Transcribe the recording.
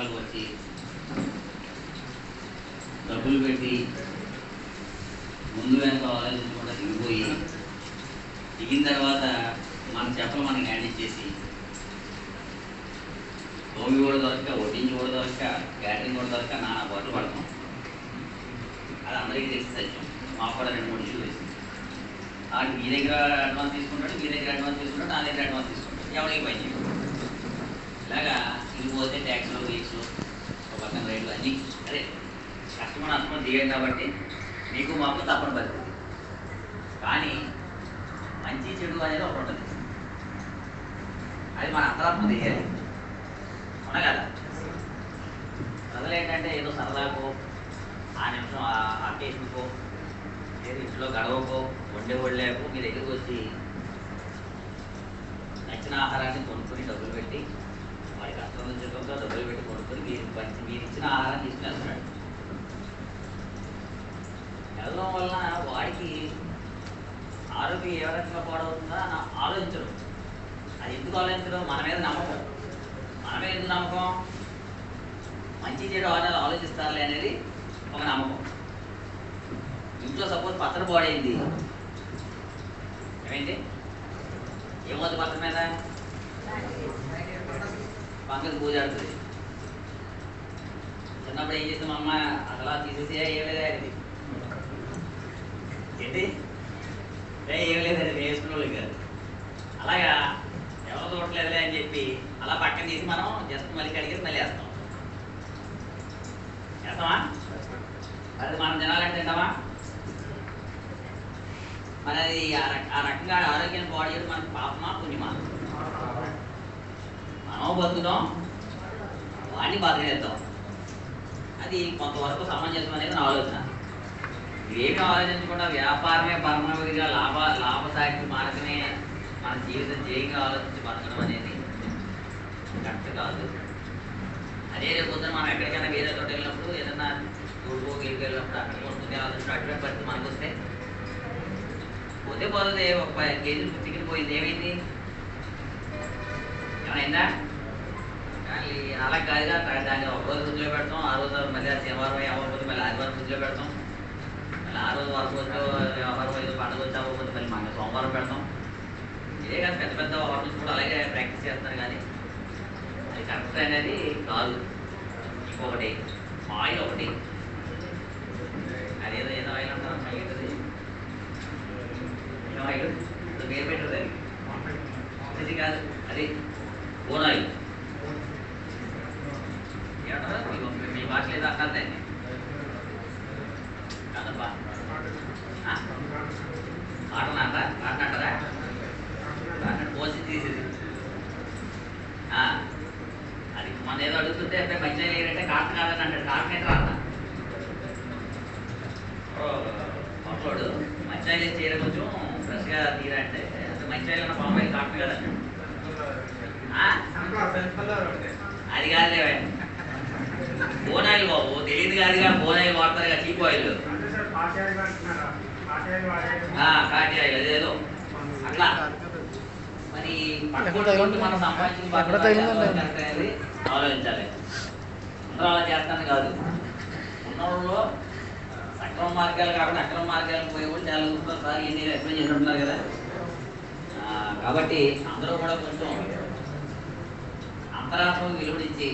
పుస్తకాలకు వచ్చి డబ్బులు పెట్టి ముందు వెనక ఆలోచించకుండా దిగిపోయి దిగిన తర్వాత మన చెప్పలు మనకి హ్యాండిల్ చేసి తోమి కూడా దొరక వడ్డించి కూడా దొరక క్యాటరింగ్ కూడా దొరక నానా పాటలు పడతాం. అది అందరికీ తెలిసి సత్యం. మాకు కూడా రెండు మూడు ఇష్యూలు వేసింది. ఆడు మీ దగ్గర అడ్వాన్స్ తీసుకుంటాడు మీ దగ్గర అడ్వాన్స్ తీసుకుంటాడు నా దగ్గర అడ్వాన్స్ తీసుకుంటాడు. ఎవరికి పని ఇలాగా ఇది పోతే ట్యాక్స్లో పక్కన అదే కస్టమర్ అస్తమం దిగాడు కాబట్టి మీకు మాకు తప్పని పరిస్థితి కానీ మంచి చెడు అనేది ఒకటి ఉంటుంది. అది మన అంతరాత్మ తీయాలి అవునా కదా? ప్రజలు ఏంటంటే ఏదో సరదాకో ఆ నిమిషం ఆ అకేషన్కో లేదు ఇంట్లో గడవకో వండే వండలేకో మీ దగ్గరికి వచ్చి నచ్చిన ఆహారాన్ని కొనుక్కొని డబ్బులు పెట్టి వాడి కష్టం నుంచి కొనుక్కొని మీరు ఇచ్చిన ఆహారాన్ని తీసుకుని వెళ్తున్నాడు వెళ్ళడం వలన వాడికి ఆరోగ్యం ఏ రకంగా పాడవుతుందో ఆలోచించడం అది ఎందుకు ఆలోచించడం మన మీద? నమ్మకం మన మీద ఎందుకు నమ్మకం మంచి చెడు అనేది ఆలోచిస్తారులే అనేది ఒక నమ్మకం ఇంట్లో సపోజ్ పచ్చడి పాడైంది ఏమైంది ఏమవుతుంది పచ్చడి మీద పంకజ్ పూజ ఆడుతుంది. చిన్నప్పుడు ఏం చేస్తాం అమ్మ? అసలు తీసేసి ఏం లేదా ఇది? ఏంటి? ఏం లేదండి వేసుకున్న వాళ్ళకి కాదు అలాగా ఎవరు చూడట్లేదులే అని చెప్పి అలా పక్కన తీసి మనం జస్ట్ మళ్ళీ కడిగేసి మళ్ళీ వేస్తాం. వేస్తామా అది మనం తినాలంటే తింటామా మరి అది ఆ రక- ఆ రకంగా ఆరోగ్యాన్ని బాడీ చేయడం పాపమా పుణ్యమా? మనం బతుకుతాం వాడిని బతకనేద్దాం అది కొంతవరకు సమంజసం అనేది నా ఆలోచన. ఇవేమి ఆలోచించకుండా వ్యాపారమే పరమవిధిగా లాభ లాభసాటి మార్గమే మన జీవితం జయంగా ఆలోచించి బతకడం అనేది కరెక్ట్ కాదు. అదే రేపు పొద్దున మనం ఎక్కడికైనా వేరే చోట వెళ్ళినప్పుడు ఏదైనా ఊరుకో గిరికి వెళ్ళినప్పుడు అక్కడ వస్తుంది ఆలోచన అటువంటి పరిస్థితి మనకు వస్తే పోతే పోతుంది ఒక పది కేజీలు చికెన్ పోయింది ఏమైంది? ఏమైందా? అలా కాదుగా దాన్ని ఒక రోజు ఫ్రిడ్జ్లో పెడతాం ఆ రోజు మళ్ళీ శనివారం శనివారం అవ్వకపోతే మళ్ళీ ఆదివారం ఫ్రిడ్జ్లో పెడతాం. మళ్ళీ ఆ రోజు వరకు వచ్చో వ్యవహారం ఏదో పండుగ వచ్చి అవ్వకపోతే మళ్ళీ మన సోమవారం పెడతాం. ఇదే కాదు పెద్ద పెద్ద హోటల్స్ కూడా అలాగే ప్రాక్టీస్ చేస్తారు కానీ అది కరెక్ట్ అనేది కాదు. ఇంకొకటి ఆయిల్ ఒకటి. అదేదో ఏదో ఆయిల్ అంటారు? ఏంటది? ఏం ఆయిల్? పేరు పెట్టదు అది కాదు అది ఓన్ ఆయిల్ ఏదో అంటారు దాన్ని కాదబ్బా. ఆ? కాటన్ అంటారా కాటన్ అంటారా కాటన్ పోసి తీసేది. అది మన ఏదో అడుగుతుంటే అబ్బాయి మంచిగా లేదంటే కాటన్ కాదని అంటాడు కాటన్ అయితే రాదా? పట్లోడు మంచిగా చీర కొంచెం ఫ్రెష్గా తీరా అంటే మంచిగా ఉన్న పాము కాటన్ కదండి? అది కాదులే బోనాయిల్ కాదుగా బోనాయిల్ వాడతారుగా చీప్ ఆయిల్. అదేదో. అట్లా. మరి మనం ఆలోచించాలి. అందరూ అలా చేస్తాను కాదు. ఉన్నోళ్ళు సక్రమ మార్గాలు కాకుండా అక్రమ మార్గాలకు పోయి కూడా చాలా చూస్తున్నారు సార్ ఎన్ని ఎక్స్ప్లెయిన్ చేసి ఉంటున్నారు కదా కాబట్టి అందరూ కూడా కొంచెం అంతరాత్మకు విలువనిచ్చి